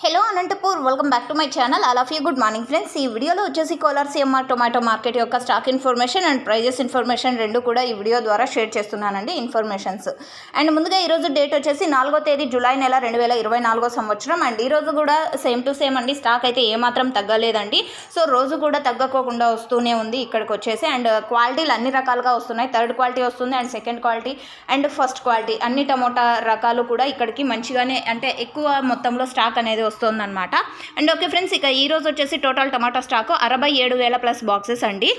Hello Anantapur welcome back to my channel all of you good morning friends ఈ వీడియోలో వచ్చేసి Kolar CMR tomato market యొక్క stock information and prices information రెండు కూడా ఈ వీడియో ద్వారా షేర్ చేస్తున్నానండి ఇన్ఫర్మేషన్స్ అండ్ ముందుగా ఈరోజు డేట్ వచ్చేసి నాలుగో తేదీ జూలై నెల రెండు వేల ఇరవై నాలుగో సంవత్సరం. అండ్ ఈరోజు కూడా సేమ్ టు సేమ్ అండి. స్టాక్ అయితే ఏమాత్రం తగ్గలేదండి. సో రోజు కూడా తగ్గకోకుండా వస్తూనే ఉంది ఇక్కడికి వచ్చేసి. అండ్ క్వాలిటీలు అన్ని రకాలుగా వస్తున్నాయి. థర్డ్ క్వాలిటీ వస్తుంది and second quality and first quality అన్ని టమోటా రకాలు కూడా ఇక్కడికి మంచిగానే అంటే ఎక్కువ మొత్తంలో స్టాక్ అనేది వస్తుందన్నమాట. అండ్ ఓకే ఫ్రెండ్స్ ఇక ఈ రోజు వచ్చేసి టోటల్ టమాటా స్టాక్ అరవై ఏడు వేల ప్లస్ బాక్సెస్ అండి.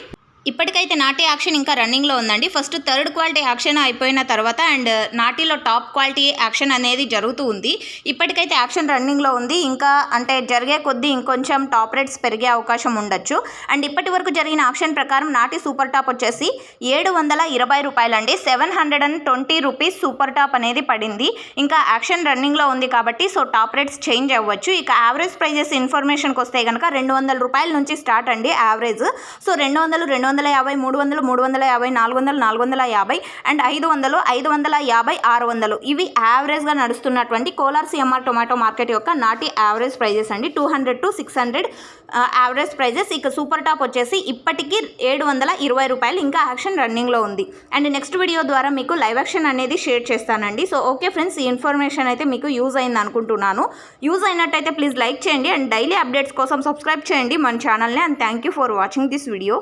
ఇప్పటికైతే నాటి యాక్షన్ ఇంకా రన్నింగ్లో ఉందండి. ఫస్ట్ థర్డ్ క్వాలిటీ యాక్షన్ అయిపోయిన తర్వాత అండ్ నాటిలో టాప్ క్వాలిటీ యాక్షన్ అనేది జరుగుతూ ఉంది. ఇప్పటికైతే యాక్షన్ రన్నింగ్లో ఉంది. ఇంకా అంటే జరిగే కొద్దీ ఇంకొంచెం టాప్ రేట్స్ పెరిగే అవకాశం ఉండొచ్చు. అండ్ ఇప్పటి వరకు జరిగిన యాక్షన్ ప్రకారం నాటి సూపర్ టాప్ వచ్చేసి ఏడు వందల ఇరవై రూపాయలండి. Seven hundred and twenty rupees super top అనేది పడింది. ఇంకా యాక్షన్ రన్నింగ్లో ఉంది కాబట్టి సో టాప్ రేట్స్ చేంజ్ అవ్వచ్చు. ఇక యావరేజ్ ప్రైజెస్ ఇన్ఫర్మేషన్కి వస్తే కనుక రెండు వందల రూపాయల నుంచి స్టార్ట్ అండి యావరేజ్. సో రెండు వందలు రెండు వందల యాభై మూడు వందలు మూడు వందల యాభై నాలుగు వందలు నాలుగు వందల యాభై అండ్ ఐదు వందలు ఐదు వందల యాభై ఆరు వందలు. ఇవి యావరేజ్గా నడుస్తున్నటువంటి కోలార్ సిఎంఆర్ టొమాటో మార్కెట్ యొక్క నాటి యావరేజ్ ప్రైజెస్ అండి. Two hundred to six hundred average prices. ఇక సూపర్ టాప్ వచ్చేసి ఇప్పటికీ ఏడు వందల ఇరవై రూపాయలు ఇంకా యాక్షన్ రన్నింగ్లో ఉంది. అండ్ నెక్స్ట్ వీడియో ద్వారా మీకు లైవ్ యాక్షన్ అనేది షేర్ చేస్తానండి. సో ఓకే ఫ్రెండ్స్ ఈ ఇన్ఫర్మేషన్ అయితే మీకు యూజ్ అయింది అనుకుంటున్నాను. యూజ్ అయినట్టయితే ప్లీజ్ లైక్ చేయండి అండ్ డైలీ అప్డేట్స్ కోసం సబ్స్క్రైబ్ చేయండి మన ఛానల్ని. And thank you for watching this video.